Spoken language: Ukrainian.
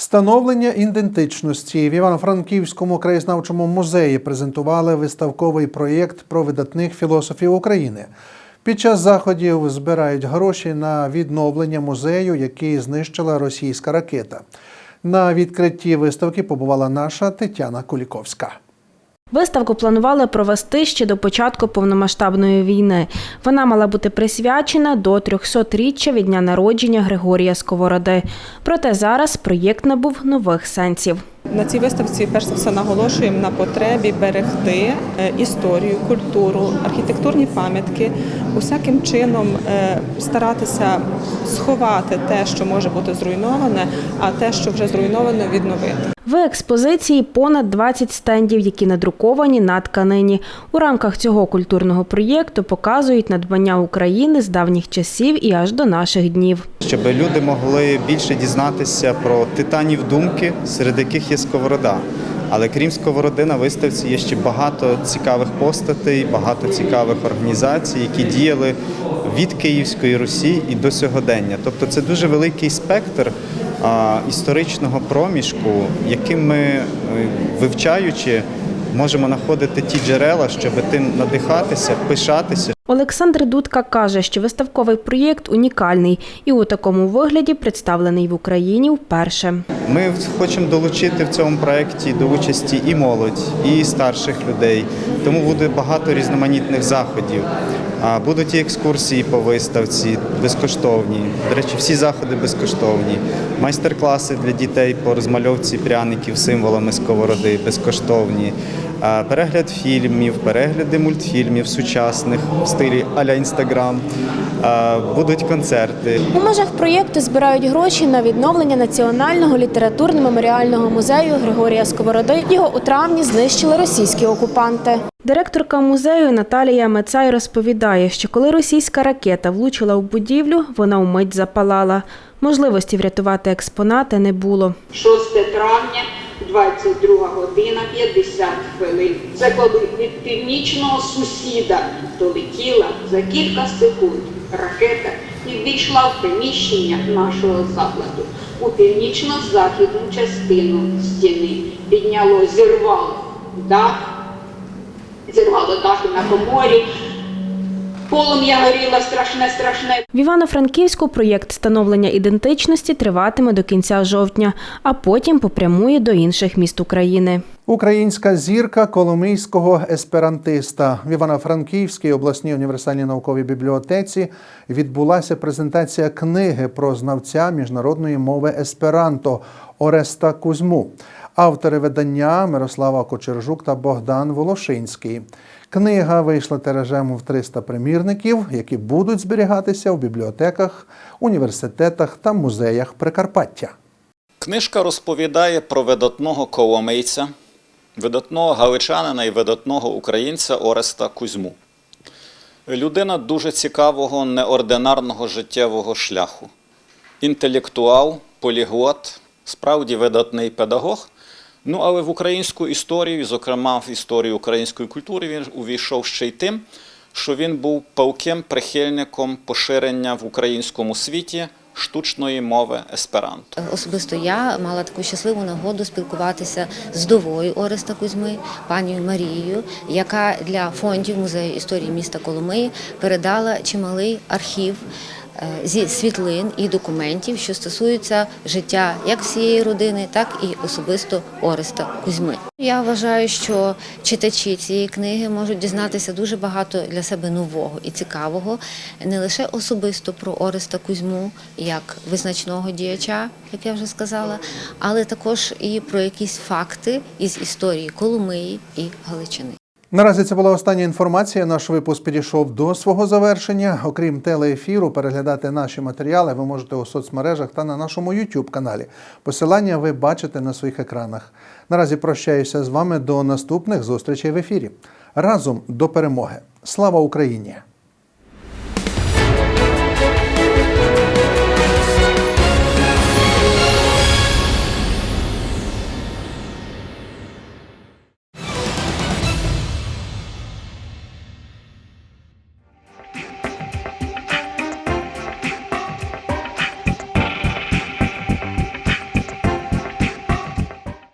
Становлення ідентичності в Івано-Франківському краєзнавчому музеї презентували виставковий проєкт про видатних філософів України. Під час заходів збирають гроші на відновлення музею, який знищила російська ракета. На відкритті виставки побувала наша Тетяна Куліковська. Виставку планували провести ще до початку повномасштабної війни. Вона мала бути присвячена до 300-річчя від дня народження Григорія Сковороди. Проте зараз проєкт набув нових сенсів. На цій виставці перш за все наголошуємо на потребі берегти е, історію, культуру, архітектурні пам'ятки, усяким чином е, старатися сховати те, що може бути зруйноване, а те, що вже зруйновано, відновити. В експозиції понад 20 стендів, які надруковані на тканині. У рамках цього культурного проєкту показують надбання України з давніх часів і аж до наших днів. щоб люди могли більше дізнатися про титанів думки, серед яких є сковорода. Але крім сковороди, на виставці є ще багато цікавих постатей, багато цікавих організацій, які діяли від Київської Русі і до сьогодення. Тобто це дуже великий спектр історичного проміжку, яким ми, е, вивчаючи, можемо знаходити ті джерела, щоб тим надихатися, пишатися. Олександр Дудка каже, що виставковий проєкт унікальний і у такому вигляді представлений в Україні вперше. Ми хочемо долучити в цьому проєкті до участі і молодь, і старших людей. Тому буде багато різноманітних заходів. Будуть і екскурсії по виставці безкоштовні. До речі, всі заходи безкоштовні. Майстер-класи для дітей по розмальовці пряників символами сковороди безкоштовні. Перегляд фільмів, перегляди мультфільмів сучасних в стилі а-ля інстаграм. Будуть концерти. У межах проєкту збирають гроші на відновлення національного літературно-меморіального музею Григорія Сковороди. Його у травні знищили російські окупанти. Директорка музею Наталія Мецай розповідає, що коли російська ракета влучила в будівлю, вона вмить запалала. Можливості врятувати експонати не було. 6 травня, 22 година 50 хвилин. Це коли від північного сусіда долетіла за кілька секунд ракета і ввійшла в приміщення нашого закладу. У північно-західну частину стіни підняло, зірвало дах, зірвало дах на коморі. Полум'я горіла страшне, страшне. В Івано-Франківську проєкт становлення ідентичності триватиме до кінця жовтня, а потім попрямує до інших міст України. Українська зірка коломийського есперантиста в Івано-Франківській обласній універсальній науковій бібліотеці відбулася презентація книги про знавця міжнародної мови есперанто Ореста Кузьму. Автори видання Мирослава Кочержук та Богдан Волошинський. Книга вийшла тиражем в 300 примірників, які будуть зберігатися в бібліотеках, університетах та музеях Прикарпаття. Книжка розповідає про видатного коломийця, видатного галичанина і видатного українця Ореста Кузьму. Людина дуже цікавого неординарного життєвого шляху. Інтелектуал, поліглот, справді видатний педагог. Ну, але в українську історію, зокрема в історію української культури, він увійшов ще й тим, що він був палким прихильником поширення в українському світі штучної мови есперанто. Особисто я мала таку щасливу нагоду спілкуватися з довою Ореста Кузьми, панією Марією, яка для фондів музею історії міста Коломиї передала чималий архів. Е, Зі світлин і документів, що стосуються життя як всієї родини, так і особисто Ореста Кузьми. Я вважаю, що читачі цієї книги можуть дізнатися дуже багато для себе нового і цікавого, не лише особисто про Ореста Кузьму як визначного діяча, як я вже сказала, але також і про якісь факти із історії Коломиї і Галичини. Наразі це була остання інформація. Наш випуск підійшов до свого завершення. Окрім телеефіру, переглядати наші матеріали ви можете у соцмережах та на нашому youtube каналі. Посилання ви бачите на своїх екранах. Наразі прощаюся з вами до наступних зустрічей в ефірі. Разом до перемоги. Слава Україні!